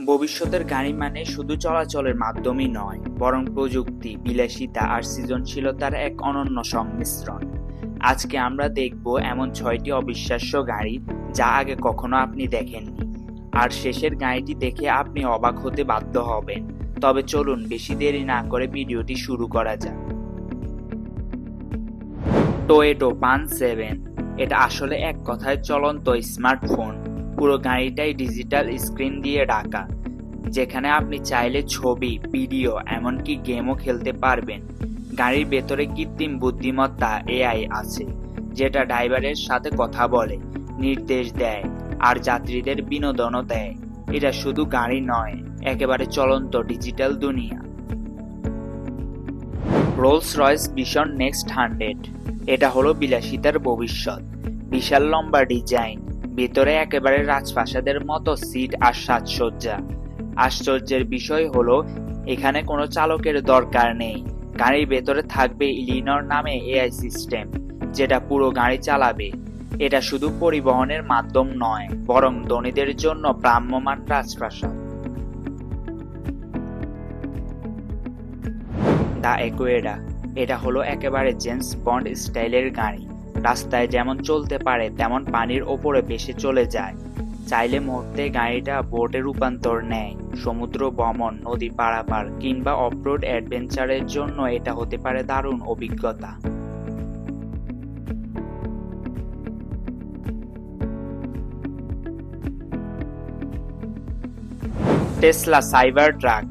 ভবিষ্যতের গাড়ি মানে শুধু চলাচলের মাধ্যমই নয়, বরং প্রযুক্তি, বিলাসিতা আর সৃজনশীলতার এক অনন্য সংমিশ্রণ। আজকে আমরা দেখব এমন ছয়টি অবিশ্বাস্য গাড়ি যা আগে কখনো আপনি দেখেননি। আর শেষের গাড়িটি দেখে আপনি অবাক হতে বাধ্য হবেন। তবে চলুন বেশি দেরি না করে ভিডিওটি শুরু করা যাক। টোয়েটো পান সেভেন এটা আসলে এক কথায় চলন্ত স্মার্টফোন পুরো গাড়িটাই ডিজিটাল স্ক্রিন দিয়ে ঢাকা। যেখানে আপনি চাইলে ছবি ভিডিও এমনকি গেমও খেলতে পারবেন। গাড়ির ভেতরে কৃত্রিম বুদ্ধিমত্তা এআই আছে, যেটা ড্রাইভারের সাথে কথা বলে, নির্দেশ দেয়, আর যাত্রীদের বিনোদনও দেয়। এটা শুধু গাড়ি নয়, একেবারে চলন্ত ডিজিটাল দুনিয়া। Rolls Royce Vision Next hundred এটা হলো বিলাসিতার ভবিষ্যৎ। বিশাল লম্বা ডিজাইন ভেতরে একেবারে রাজপ্রাসাদের মতো সিট আর সাজসজ্জা। আশ্চর্যের বিষয় হলো, এখানে কোনো চালকের দরকার নেই। গাড়ির ভেতরে থাকবে ইলিনর নামে এআই সিস্টেম, যেটা পুরো গাড়ি চালাবে। এটা শুধু পরিবহনের মাধ্যম নয়, বরং ধনীদের জন্য ভ্রাম্যমান রাজপ্রাসাদ। দা একুয়েডা, এটা হলো একেবারে জেমস বন্ড স্টাইলের গাড়ি। রাস্তায় যেমন চলতে পারে, তেমন পানির ওপরে ভেসে চলে যায়। চাইলে মুহূর্তে গাড়িটা বোটে রূপান্তর নেয়। সমুদ্র ভ্রমণ, নদী পারাপার কিংবা অফরোড অ্যাডভেঞ্চারের জন্য এটা হতে পারে দারুণ অভিজ্ঞতা। Tesla cyber truck.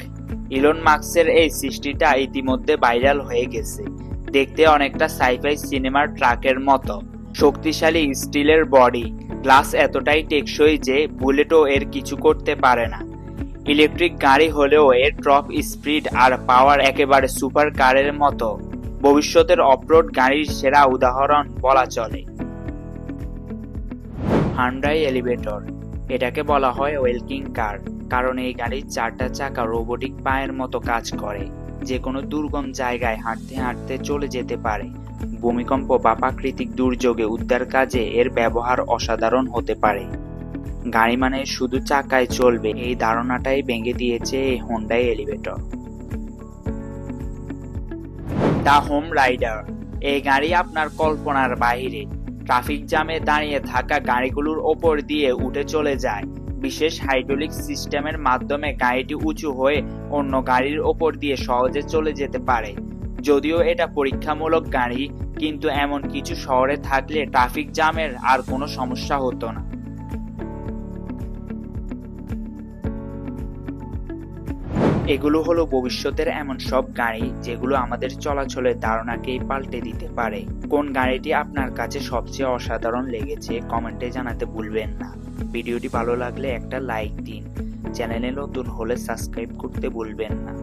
ইলন মার্কসের এই সৃষ্টিটা ইতিমধ্যে ভাইরাল হয়ে গেছে। দেখতে অনেকটা সাইফাই সিনেমার ট্রাকের মতো। শক্তিশালী স্টিলের বডি গ্লাস এতটাই টেকসই যে বুলেটও এর কিছু করতে পারে না। ইলেকট্রিক গাড়ি হলেও এর ট্রপ স্পিড আর পাওয়ার একেবারে সুপার কারের মতো। ভবিষ্যতের অফরোড গাড়ির সেরা উদাহরণ বলা চলে। হান্ডাই এলিভেটর এটাকে বলা হয় ওয়েলকিং কার কারণ এই গাড়ির চারটা চাকা রোবোটিক পায়ের মতো কাজ করে। যে কোনো দুর্গম জায়গায় হাঁটতে হাঁটতে চলে যেতে পারে। ভূমিকম্প বা প্রাকৃতিক দুর্যোগে উদ্ধার কাজে এর ব্যবহার অসাধারণ হতে পারে। গাড়ি মানে শুধু চাকায় চলবে, এই ধারণাটাই ভেঙে দিয়েছে এই Hyundai elevator the home rider. এই গাড়ি আপনার কল্পনার বাইরে ট্রাফিক জ্যামে দাঁড়িয়ে থাকা গাড়িগুলোর ওপর দিয়ে উঠে চলে যায়। বিশেষ হাইড্রোলিক সিস্টেমের মাধ্যমে গাড়িটি উঁচু হয়ে অন্য গাড়ির ওপর দিয়ে সহজে চলে যেতে পারে। যদিও এটা পরীক্ষামূলক গাড়ি, কিন্তু এমন কিছু শহরে থাকলে ট্রাফিক জ্যামের আর কোনো সমস্যা হতো না। এগুলো হলো ভবিষ্যতের এমন সব গাড়ি যেগুলো আমাদের চলাচলের ধারণাকেই পাল্টে দিতে পারে। কোন গাড়িটি আপনার কাছে সবচেয়ে অসাধারণ লেগেছে কমেন্টে জানাতে ভুলবেন না। ভিডিওটি ভালো লাগলে একটা লাইক দিন। চ্যানেলে নতুন হলে সাবস্ক্রাইব করতে ভুলবেন না।